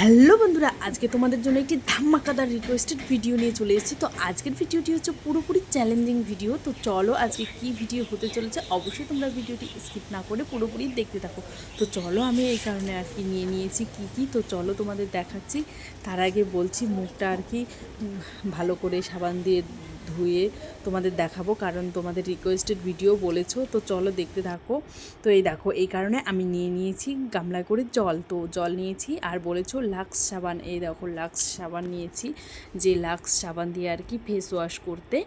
Hello বন্ধুরা, আজকে তোমাদের জন্য একটি ধামাকাদার রিকোয়েস্টেড ভিডিও নিয়ে চলে এসেছি। তো আজকের ভিডিওটি হচ্ছে পুরোপুরি চ্যালেঞ্জিং ভিডিও তো চলো আজকে কি ভিডিও হতে চলেছে অবশ্যই তোমরা ভিডিওটি স্কিপ না করে পুরোপুরি দেখতে থাকো। তো চলো আমি এই কারণে আর কি নিয়ে নিয়েছি কি কি। তো চলো তোমাদের দেখাচ্ছি। তার আগে বলছি মুখটা আর কি ভালো করে সাবান দিয়ে ধুয়ে তোমাদের দেখাবো, কারণ তোমাদের রিকোয়েস্টেড ভিডিও বলেছ, তো চলো দেখতে থাকো। তো এই দেখো, এই কারণে আমি নিয়ে নিয়েছি গামলা করে জল। তো জল নিয়েছি, আর বলেছ লাক্স সাবান। এই দেখো, লাক্স সাবান নিয়েছি, যে লাক্স সাবান দিয়ে আর কি ফেস ওয়াশ করতে।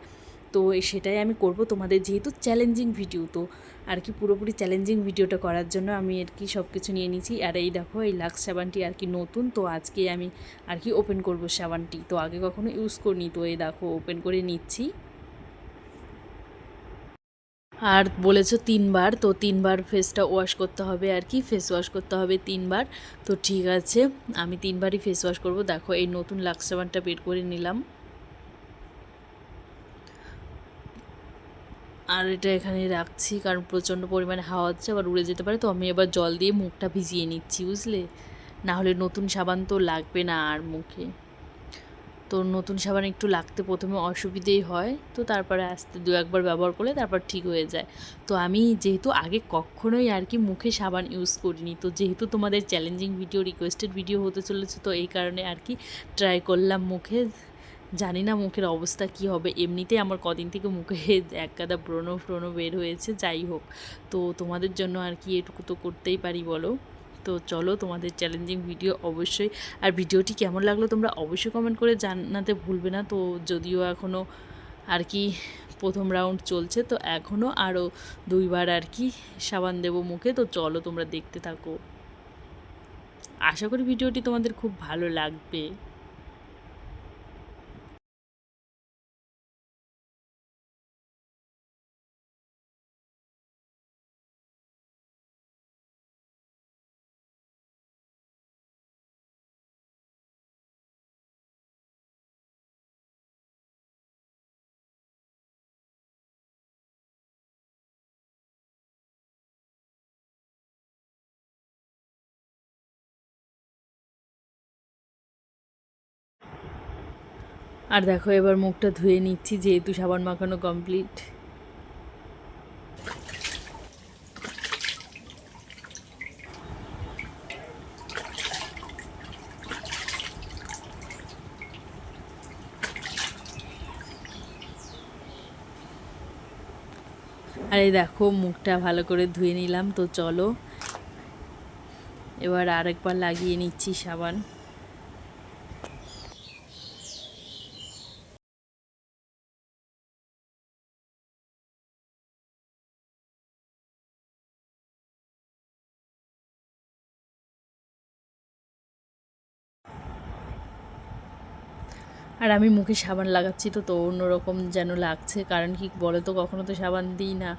তো সেটাই আমি করব। তোমাদের যেহেতু চ্যালেঞ্জিং ভিডিও তো আর কি পুরোপুরি চ্যালেঞ্জিং ভিডিওটা করার জন্য আমি আর কি সব কিছু নিয়ে নিয়েছি আর এই দেখো, এই লাক্স সাবানটি আর কি নতুন, তো আজকে আমি আর কি ওপেন করব সাবানটি। তো আগে কখনো ইউজ করিনি, তো এই দেখো ওপেন করে নিচ্ছি। আর বলেছ তিনবার, তো তিনবার ফেসটা ওয়াশ করতে হবে আর কি ফেস ওয়াশ করতে হবে তিনবার। তো ঠিক আছে, আমি তিনবারই ফেস ওয়াশ করব। দেখো, এই নতুন লাক্স সাবানটা বের করে নিলাম। আর এটা এখানে রাখছি, কারণ প্রচণ্ড পরিমাণে হাওয়া হচ্ছে, আবার উড়ে যেতে পারে। তো আমি এবার জল দিয়ে মুখটা ভিজিয়ে নিচ্ছি, বুঝলে? না হলে নতুন সাবান তো লাগবে না আর মুখে। তো নতুন সাবান একটু লাগতে প্রথমে অসুবিধেই হয়, তো তারপরে আস্তে দু একবার ব্যবহার করলে তারপর ঠিক হয়ে যায়। তো আমি যেহেতু আগে কখনোই আর কি মুখে সাবান ইউজ করিনি, তো যেহেতু তোমাদের চ্যালেঞ্জিং ভিডিও রিকোয়েস্টেড ভিডিও হতে চলেছে, তো এই কারণে আর কি ট্রাই করলাম মুখে। জানি না মুখের অবস্থা কি হবে। এমনিতেই আমার কদিন থেকে মুখে এক গাদা ব্রণ ফ্রণ বের হয়েছে, যাই হোক। তো তোমাদের জন্য আর কি এটুকু তো করতেই পারি, বলো? তো চলো তোমাদের চ্যালেঞ্জিং ভিডিও অবশ্যই। আর ভিডিওটি কেমন লাগল তোমরা অবশ্যই কমেন্ট করে জানাতে ভুলবে না। তো যদিও এখনও আর কি প্রথম রাউন্ড চলছে, তো এখনও আরও দুইবার আর কি সাবান দেবো মুখে। তো চলো তোমরা দেখতে থাকো। আশা করি ভিডিওটি তোমাদের খুব ভালো লাগবে। আর দেখো, এবার মুখটা ধুয়ে নিচ্ছি, যেহেতু সাবান মাখানো কমপ্লিট আর এই দেখো, মুখটা ভালো করে ধুয়ে নিলাম, তো চলো। এবার আরেকবার লাগিয়ে নিচ্ছি সাবান। আর আমি মুখে সাবান লাগাচ্ছি তো তো অন্যরকম যেন লাগছে, কারণ কি বলে তো কখনো তো সাবান দিই না।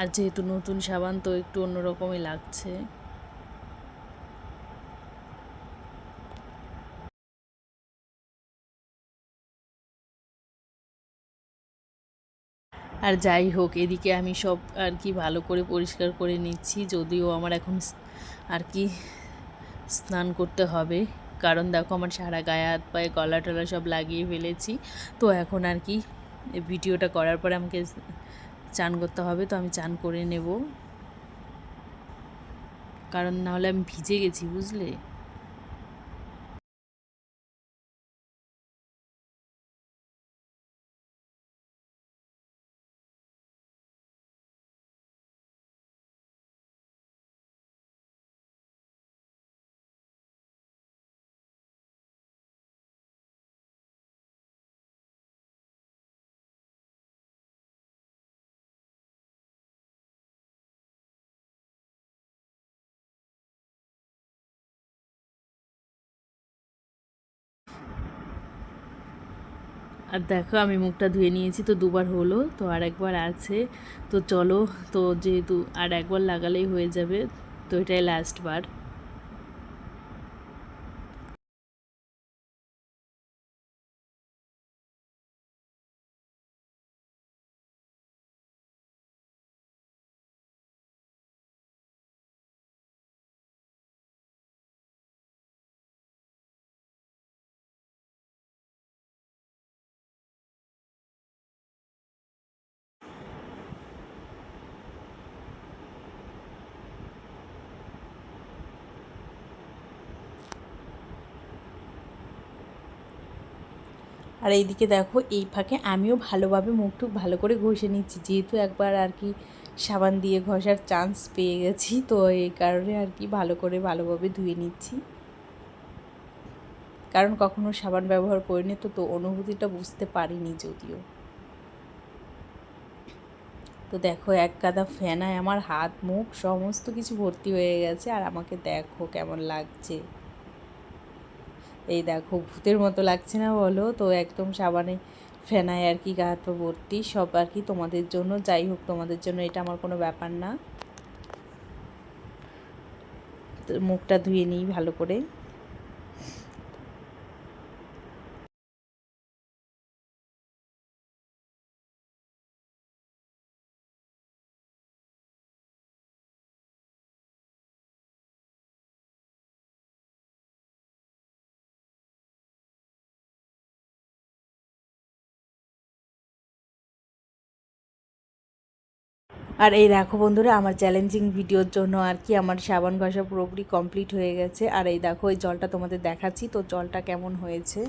আর যেহেতু নতুন সাবান তো একটু অন্যরকমই লাগছে। আর যাই হোক, এদিকে আমি সব আর কি ভালো করে পরিষ্কার করে নিচ্ছি, যদিও আমার এখন আর কি স্নান করতে হবে। কারণ দেখো আমার সারা গায়ে হাত পায়ে গলা টলা সব লাগিয়ে ফেলেছি। তো এখন আর কি ভিডিওটা করার পরে আমাকে চান করতে হবে, তো আমি চান করে নেব। কারণ নাহলে আমি ভিজে গেছি, বুঝলে? আর দেখো, আমি মুখটা ধুয়ে নিয়েছি, তো দুবার হলো, তো আর একবার আছে। তো চলো, তো যেহেতু আর একবার লাগালেই হয়ে যাবে, তো এটাই লাস্ট আর এইদিকে দেখো, এই ফাঁকে আমিও ভালোভাবে মুখ মুখটুক ভালো করে ঘষে নিচ্ছি। যেহেতু একবার আর কি সাবান দিয়ে ঘষার চান্স পেয়ে গেছি, তো এই কারণে আর কি ভালো করে ভালোভাবে ধুয়ে নিচ্ছি। কারণ কখনো সাবান ব্যবহার করিনি, তো তো অনুভূতিটা বুঝতে পারিনি যদিও। তো দেখো, এক গাদা ফেনায় আমার হাত, মুখ, সমস্ত কিছু ভর্তি হয়ে গেছে, আর আমাকে দেখো কেমন লাগছে। এই দেখো, ভূতের মতো লাগছে না বলো? তো একদম সাবানে ফেনায় আর কি গা হাত ভর্তি, সব আর কি তোমাদের জন্য। যাই হোক, তোমাদের জন্য এটা আমার কোনো ব্যাপার না। মুখটা ধুয়ে নিই ভালো করে। আর এই দেখো বন্ধুরা, আমার চ্যালেঞ্জিং ভিডিওর জন্য আর কি আমার সাবান ঘষা পুরোপুরি কমপ্লিট হয়ে গেছে। আর এই দেখো, এই জলটা তোমাদের দেখাচ্ছি, তো জলটা কেমন হয়েছে?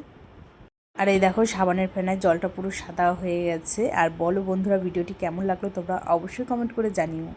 আর এই দেখো, সাবানের ফেনায় জলটা পুরো সাদা হয়ে গেছে। আর বলো বন্ধুরা ভিডিওটি কেমন লাগল, তোমরা অবশ্যই কমেন্ট করে জানিও।